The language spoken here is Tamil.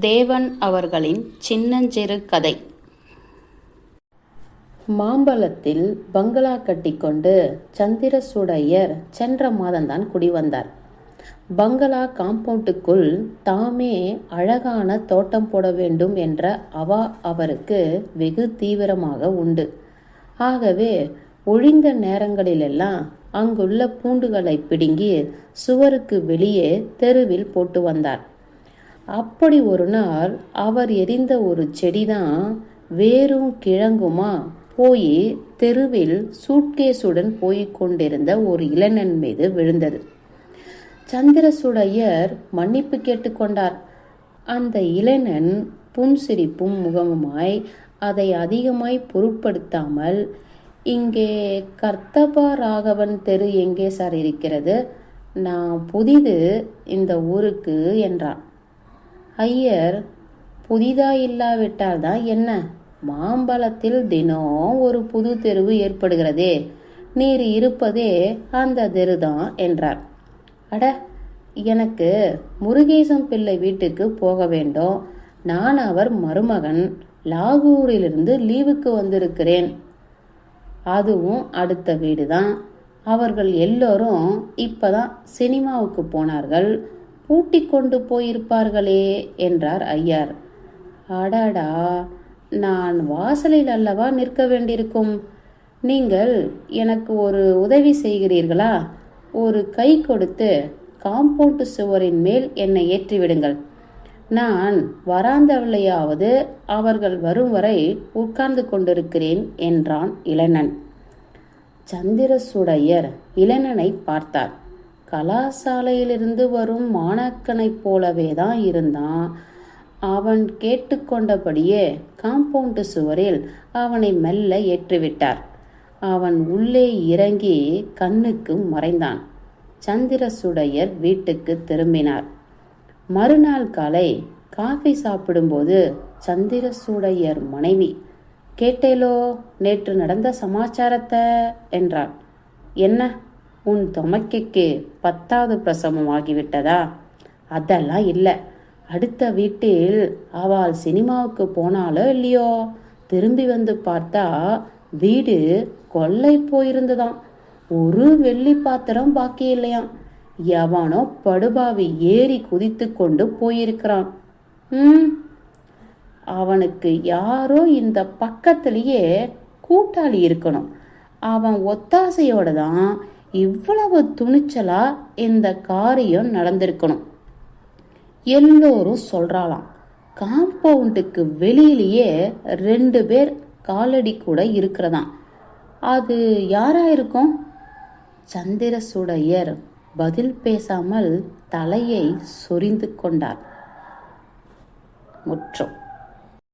தேவன் அவர்களின் சின்னஞ்சிறு கதை. மாம்பழத்தில் பங்களா கட்டிக்கொண்டு சந்திரசூடையர் சென்ற மாதம்தான் குடிவந்தார். பங்களா காம்பவுண்டுக்குள் தாமே அழகான தோட்டம் போட வேண்டும் என்ற அவா அவருக்கு வெகு தீவிரமாக உண்டு. ஆகவே ஒழிந்த நேரங்களிலெல்லாம் அங்குள்ள பூண்டுகளை பிடுங்கி சுவருக்கு வெளியே தெருவில் போட்டு வந்தார். அப்படி ஒரு நாள் அவர் எரிந்த ஒரு செடிதான் வேரும் கிழங்குமா போய் தெருவில் சூட்கேஸுடன் போய்க் கொண்டிருந்த ஒரு இளைஞன் மீது விழுந்தது. சந்திரசூடையர் மன்னிப்பு கேட்டுக்கொண்டார் அந்த இளைஞன் புன்சிரிப்பும் முகமுமாய் அதை அதிகமாய் பொருட்படுத்தாமல் இங்கே கர்த்தபா ராகவன் தெரு எங்கே சார் இருக்கிறது? நான் புதிது இந்த ஊருக்கு என்றான். ஐயர் புதிதா இல்லாவிட்டால் தான் என்ன? மாம்பழத்தில் தினம் ஒரு புது தெருவு ஏற்படுகிறதே. நீர் இருப்பதே அந்த தெருதான் என்றார். அட எனக்கு முருகேசம் பிள்ளை வீட்டுக்கு போக வேண்டும். நான் அவர் மருமகன். லாகூரிலிருந்து லீவுக்கு வந்திருக்கிறேன். அதுவும் அடுத்த வீடு தான் அவர்கள் எல்லோரும் இப்பதான் சினிமாவுக்கு போனார்கள். பூட்டி கொண்டு போயிருப்பார்களே என்றார் ஐயர். அடாடா நான் வாசலில் அல்லவா நிற்க வேண்டியிருக்கும்? நீங்கள் எனக்கு ஒரு உதவி செய்கிறீர்களா? ஒரு கை கொடுத்து காம்பவுண்டு சுவரின் மேல் என்னை ஏற்றிவிடுங்கள். நான் வராந்தவளையாவது அவர்கள் வரும் வரை உட்கார்ந்து கொண்டிருக்கிறேன் என்றான் இளைஞன் சந்திரசுடையர் இளைஞனை பார்த்தார். கலாசாலையிலிருந்து வரும் மாணாக்கனைப் போலவே தான் இருந்தான். அவன் கேட்டுக்கொண்டபடியே காம்பவுண்டு சுவரில் அவனை மெல்ல ஏற்றிவிட்டார். அவன் உள்ளே இறங்கி கண்ணுக்கு மறைந்தான். சந்திரசுடையர் வீட்டுக்கு திரும்பினார். மறுநாள் காலை காஃபி சாப்பிடும்போது சந்திரசூடையர் மனைவி கேட்டேலோ நேற்று நடந்த சமாச்சாரத்தை என்றாள். என்ன? உன் தொமைக்கைக்கு பத்தாவது பிரசவம் ஆகிவிட்டதா? அதெல்லாம் இல்லை. அடுத்த வீட்டில் அவள் சினிமாவுக்கு போனாலோ இல்லையோ? திரும்பி வந்து பார்த்தா வீடு கொள்ளை போயிருந்ததாம் ஒரு வெள்ளி பாத்திரம் பாக்கி இல்லையாம். எவனோ படுபாவி ஏறி குதித்து கொண்டு போயிருக்கிறான். ம். அவனுக்கு யாரோ இந்த பக்கத்திலேயே கூட்டாளி இருக்கணும். அவன் ஒத்தாசையோட தான் இவ்வளவு துணிச்சலா இந்த காரியம் நடந்திருக்கணும். எல்லோரும் சொல்றாளாம் காம்பவுண்டுக்கு வெளியிலேயே ரெண்டு பேர் காலடி கூட இருக்கிறதாம். அது யாரா இருக்கும்? சந்திரசூடையர் பதில் பேசாமல் தலையை சொரிந்து கொண்டார். முற்றும்.